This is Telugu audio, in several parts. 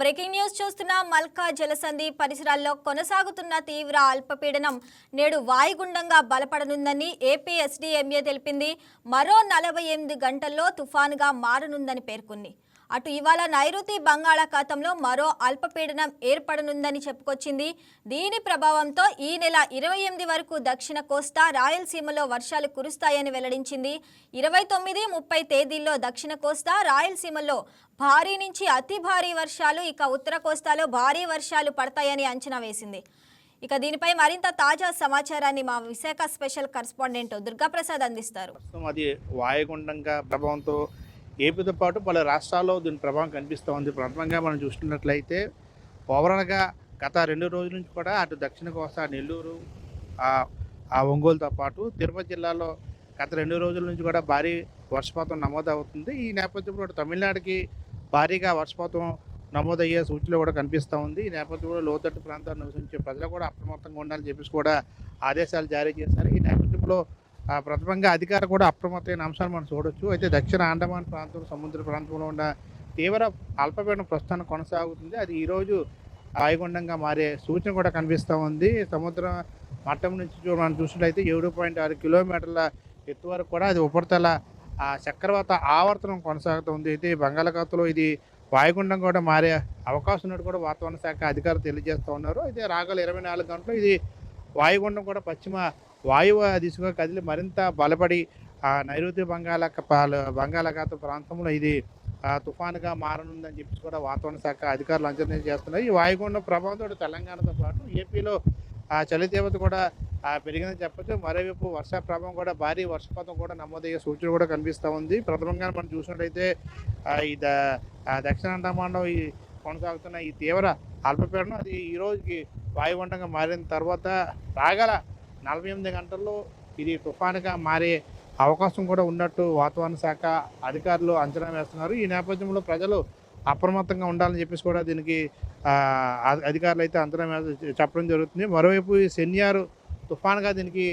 బ్రేకింగ్ న్యూస్ చూస్తున్న మల్కా జలసంధి పరిసరాల్లో కొనసాగుతున్న తీవ్ర అల్పపీడనం. నేడు వాయుగుండంగా బలపడనుందని ఏపీ ఎస్డీఎంఏ తెలిపింది. మరో నలభై ఎనిమిది గంటల్లో తుఫానుగా మారనుందని పేర్కొంది. అటు ఇవాళ నైరుతి బంగాళాఖాతంలో మరో అల్పపీడనం ఏర్పడనుందని చెప్పుకొచ్చింది. దీని ప్రభావంతో ఈ నెల ఇరవై ఎనిమిది వరకు దక్షిణ కోస్తా రాయలసీమలో వర్షాలు కురుస్తాయని వెల్లడించింది. ఇరవై తొమ్మిది ముప్పై తేదీల్లో దక్షిణ కోస్తా రాయలసీమలో భారీ నుంచి అతి భారీ వర్షాలు ఇక ఉత్తర కోస్తాలో భారీ వర్షాలు పడతాయని అంచనా వేసింది. ఇక దీనిపై మరింత తాజా సమాచారాన్ని మా విశాఖ స్పెషల్ కరెస్పాండెంట్ దుర్గాప్రసాద్ అందిస్తారు. అది వాయుగుండంగా ప్రభావంతో ఏపీతో పాటు పలు రాష్ట్రాల్లో దీని ప్రభావం కనిపిస్తూ ఉంది. ప్రథమంగా మనం చూస్తున్నట్లయితే ఓవరాల్గా గత రెండు రోజుల నుంచి కూడా అటు దక్షిణ కోస్తా నెల్లూరు ఆ ఒంగోలుతో పాటు తిరుపతి జిల్లాలో గత రెండు రోజుల నుంచి కూడా భారీ వర్షపాతం నమోదవుతుంది. ఈ నేపథ్యంలో తమిళనాడుకి భారీగా వర్షపాతం నమోదయ్యే సూచనలు కూడా కనిపిస్తూ ఉంది. ఈ నేపథ్యంలో లోతట్టు ప్రాంతాల్లో నివసించే ప్రజలు కూడా అప్రమత్తంగా ఉండాలని చెప్పేసి కూడా ఆదేశాలు జారీ చేశారు. ఈ నేపథ్యంలో ప్రథమంగా అధికార కూడా అప్రమత్తమైన అంశాలు మనం చూడొచ్చు. అయితే దక్షిణ అండమాన్ ప్రాంతం సముద్ర ప్రాంతంలో ఉన్న తీవ్ర అల్పపీడనం ప్రస్థానం కొనసాగుతుంది. అది ఈరోజు వాయుగుండంగా మారే సూచన కూడా కనిపిస్తూ ఉంది. సముద్ర మట్టం నుంచి మనం చూసినట్లయితే ఏడు పాయింట్ ఆరు కిలోమీటర్ల ఎత్తు వరకు కూడా అది ఉపరితల ఆ చక్రవాత ఆవర్తనం కొనసాగుతుంది అయితే బంగాళాఖాతంలో ఇది వాయుగుండం కూడా మారే అవకాశం ఉన్నట్టు కూడా వాతావరణ శాఖ అధికారులు తెలియజేస్తూ ఉన్నారు. అయితే రాగల ఇరవై నాలుగు గంటలు ఇది వాయుగుండం కూడా పశ్చిమ వాయువ దిశగా కదిలి మరింత బలపడి ఆ నైరుతి బంగాళాఖ పాల- బంగాళాఖాత ప్రాంతంలో ఇది తుఫానుగా మారనుందని చెప్పి కూడా వాతావరణ శాఖ అధికారులు అంచనా చేస్తున్నారు. ఈ వాయుగుండం ప్రభావంతో తెలంగాణతో పాటు ఏపీలో ఆ చలి తీవ్రత కూడా పెరిగిందని చెప్పచ్చు. మరోవైపు వర్ష ప్రభావం కూడా భారీ వర్షపాతం కూడా నమోదయ్యే సూచన కూడా కనిపిస్తూ ఉంది. ప్రథమంగా మనం చూసినట్లయితే ఈ ద దక్షిణ అండమాన్లో ఈ కొనసాగుతున్న ఈ తీవ్ర అల్పపీడనం అది ఈ రోజుకి వాయుగుండంగా మారిన తర్వాత రాగల నలభై ఎనిమిది గంటల్లో ఇది తుఫానుగా మారే అవకాశం కూడా ఉన్నట్టు వాతావరణ శాఖ అధికారులు అంచనా వేస్తున్నారు. ఈ నేపథ్యంలో ప్రజలు అప్రమత్తంగా ఉండాలని చెప్పేసి కూడా దీనికి అధికారులు అయితే అంచనా చెప్పడం జరుగుతుంది. మరోవైపు ఈ శనియారు తుఫాన్గా దీనికి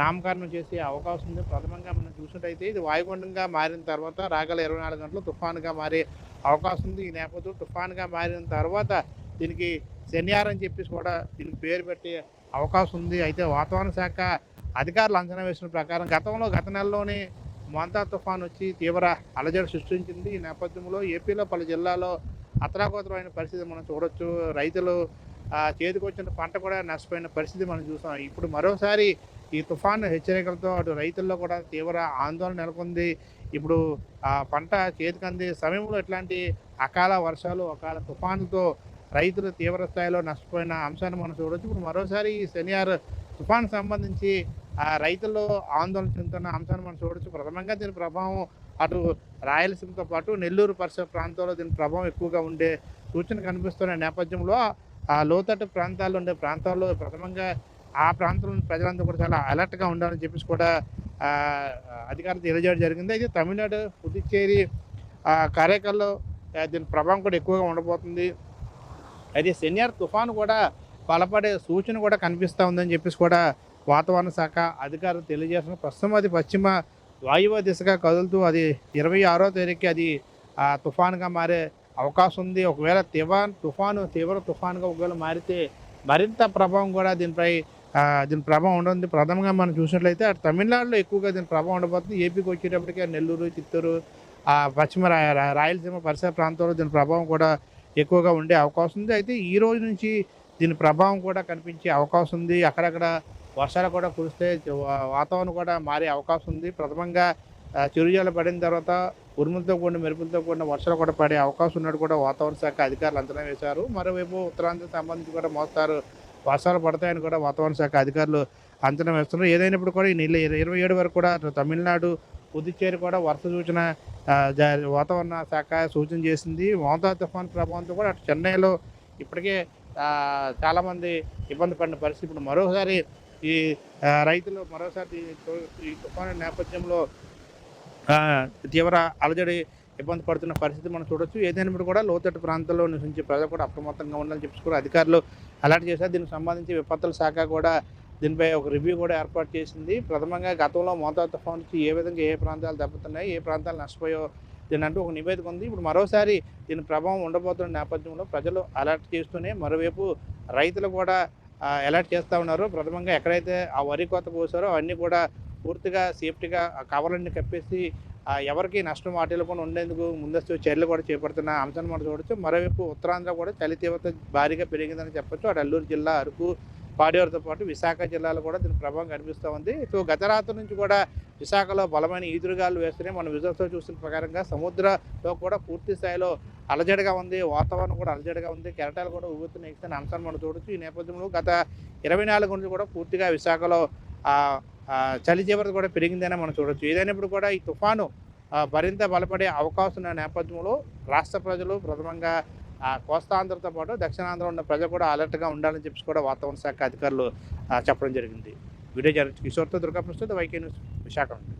నామకరణం చేసే అవకాశం ఉంది. ప్రథమంగా మనం చూసినట్టయితే ఇది వాయుగుండంగా మారిన తర్వాత రాగల ఇరవై నాలుగు గంటలు తుఫానుగా మారే అవకాశం ఉంది. ఈ నేపథ్యంలో తుఫాన్గా మారిన తర్వాత దీనికి శనియార్ అని చెప్పేసి కూడా దీనికి పేరు పెట్టే అవకాశం ఉంది అయితే వాతావరణ శాఖ అధికారులు అంచనా వేసిన ప్రకారం గతంలో గత నెలలోనే మొంతా తుఫాన్ వచ్చి తీవ్ర అలజడి సృష్టించింది. ఈ నేపథ్యంలో ఏపీలో పలు జిల్లాలో అతలాకుతలమైన పరిస్థితి మనం చూడొచ్చు. రైతులు చేతికొచ్చిన పంట కూడా నష్టపోయిన పరిస్థితి మనం చూసాం. ఇప్పుడు మరోసారి ఈ తుఫాను హెచ్చరికలతో అటు రైతుల్లో కూడా తీవ్ర ఆందోళన నెలకొంది. ఇప్పుడు ఆ పంట చేతికంది సమయంలో ఇట్లాంటి అకాల వర్షాలు అకాల తుఫానుతో రైతులు తీవ్ర స్థాయిలో నష్టపోయిన అంశాన్ని మనం చూడవచ్చు ఇప్పుడు మరోసారి ఈ శనివారం తుఫాను సంబంధించి రైతుల్లో ఆందోళన చెందుతున్న అంశాన్ని మనం చూడవచ్చు ప్రథమంగా దీని ప్రభావం అటు రాయలసీమతో పాటు నెల్లూరు పరిసర ప్రాంతాల్లో దీని ప్రభావం ఎక్కువగా ఉండే సూచన కనిపిస్తున్న నేపథ్యంలో ఆ లోతట్టు ప్రాంతాల్లో ఉండే ప్రాంతాల్లో ప్రథమంగా ఆ ప్రాంతంలో ప్రజలందరూ కూడా చాలా అలర్ట్గా ఉండాలని చెప్పేసి కూడా అధికారులు తెలియజేయడం జరిగింది. అయితే తమిళనాడు పుదుచ్చేరి కార్యకర్లో దీని ప్రభావం కూడా ఎక్కువగా ఉండబోతుంది. అయితే శనివారం తుఫాను కూడా బలపడే సూచన కూడా కనిపిస్తూ ఉందని చెప్పేసి కూడా వాతావరణ శాఖ అధికారులు తెలియజేస్తున్న ప్రస్తుతం అది పశ్చిమ వాయువ్య దిశగా కదులుతూ అది ఇరవై ఆరో తేదీకి అది ఆ, మారే అవకాశం ఉంది. ఒకవేళ తివాన్ తుఫాను తీవ్ర తుఫాన్గా ఒకవేళ మారితే మరింత ప్రభావం కూడా దీనిపై దీని ప్రభావం ఉంటుంది ప్రథమంగా మనం చూసినట్లయితే అటు తమిళనాడులో ఎక్కువగా దీని ప్రభావం ఉండబోతుంది. ఏపీకి వచ్చేటప్పటికే నెల్లూరు చిత్తూరు ఆ, పశ్చిమ రాయలసీమ పరిసర ప్రాంతాల్లో దీని ప్రభావం కూడా ఎక్కువగా ఉండే అవకాశం ఉంది. అయితే ఈ రోజు నుంచి దీని ప్రభావం కూడా కనిపించే అవకాశం ఉంది. అక్కడక్కడ వర్షాలు కూడా కురిస్తే వాతావరణం కూడా మారే అవకాశం ఉంది. ప్రథమంగా ఆ, చిరుజాలు పడిన తర్వాత ఉరుములతో కూడిన మెరుపులతో కూడిన వర్షాలు కూడా పడే అవకాశం ఉన్నట్టు కూడా వాతావరణ శాఖ అధికారులు అంచనా వేశారు. మరోవైపు ఉత్తరాంధ్ర సంబంధించి కూడా మోస్తారు. వర్షాలు పడతాయని కూడా వాతావరణ శాఖ అధికారులు అంచనా వేస్తున్నారు. ఏదైనప్పుడు కూడా ఈ నెల ఇరవై ఏడు వరకు కూడా తమిళనాడు పుదుచ్చేరి కూడా వరుస సూచన వాతావరణ శాఖ సూచన చేసింది. మోతా తుఫాన్ ప్రభావంతో కూడా అటు చెన్నైలో ఇప్పటికే చాలామంది ఇబ్బంది పడిన పరిస్థితి. ఇప్పుడు మరోసారి ఈ రైతులు మరోసారి ఈ తుఫాను నేపథ్యంలో తీవ్ర అలజడి ఇబ్బంది పడుతున్న పరిస్థితి మనం చూడొచ్చు. ఏదైనప్పుడు కూడా లోతట్టు ప్రాంతాల్లో నివసించే ప్రజలు కూడా అప్రమత్తంగా ఉండాలని చెప్పి కూడా అధికారులు అలర్ట్ చేశారు. దీనికి సంబంధించి విపత్తుల శాఖ కూడా దీనిపై ఒక రివ్యూ కూడా ఏర్పాటు చేసింది. ప్రథమంగా గతంలో మోతా తుఫాన్కి నుంచి ఏ విధంగా ఏ ప్రాంతాలు దెబ్బతున్నాయి ఏ ప్రాంతాలు నష్టపోయో దీని అంటూ ఒక నివేదిక ఉంది. ఇప్పుడు మరోసారి దీని ప్రభావం ఉండబోతున్న నేపథ్యంలో ప్రజలు అలర్ట్ చేస్తూనే మరోవైపు రైతులు కూడా అలర్ట్ చేస్తూ ఉన్నారు. ప్రథమంగా ఎక్కడైతే ఆ వరి కోత పోసారో అవన్నీ కూడా పూర్తిగా సేఫ్టీగా ఆ కవర్లన్నీ కప్పేసి ఎవరికి నష్టం వాటిల్లకుండా ఉండేందుకు ముందస్తు చర్యలు కూడా చేపడుతున్న అంశాన్ని మనం చూడొచ్చు. మరోవైపు ఉత్తరాంధ్ర కూడా చలి తీవ్రత భారీగా పెరిగిందని చెప్పొచ్చు. అటు అల్లూరు జిల్లా అరకు పాడేరుతో పాటు విశాఖ జిల్లాలో కూడా దీని ప్రభావం కనిపిస్తూ ఉంది. సో గత రాత్రి నుంచి కూడా విశాఖలో బలమైన ఈదురుగాలు వేస్తూనే మనం విజువల్స్లో చూసిన ప్రకారంగా సముద్రంలో కూడా పూర్తి స్థాయిలో అలజడిగా ఉంది. వాతావరణం కూడా అలజడిగా ఉంది. కెరటాలు కూడా ఊగుతున్న ఎక్కిన అంశాన్ని మనం చూడొచ్చు. ఈ నేపథ్యంలో గత ఇరవై నాలుగు నుంచి కూడా పూర్తిగా విశాఖలో చలి తీవ్రత కూడా పెరిగిందని మనం చూడొచ్చు. ఏదైనప్పుడు కూడా ఈ తుఫాను మరింత బలపడే అవకాశం ఉన్న నేపథ్యంలో రాష్ట్ర ప్రజలు ప్రథమంగా ఆ, కోస్తాంధ్రతో పాటు దక్షిణాంధ్ర ఉన్న ప్రజలు కూడా అలర్ట్గా ఉండాలని చెప్పి కూడా వాతావరణ శాఖ అధికారులు చెప్పడం జరిగింది. వీడియో జర్నలిస్ట్ కిషోర్తో దుర్గా ప్రస్తుత వైకే న్యూస్ విశాఖ నుండి.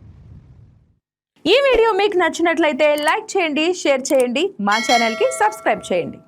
ఈ వీడియో మీకు నచ్చినట్లయితే లైక్ చేయండి షేర్ చేయండి మా ఛానల్కి సబ్స్క్రైబ్ చేయండి.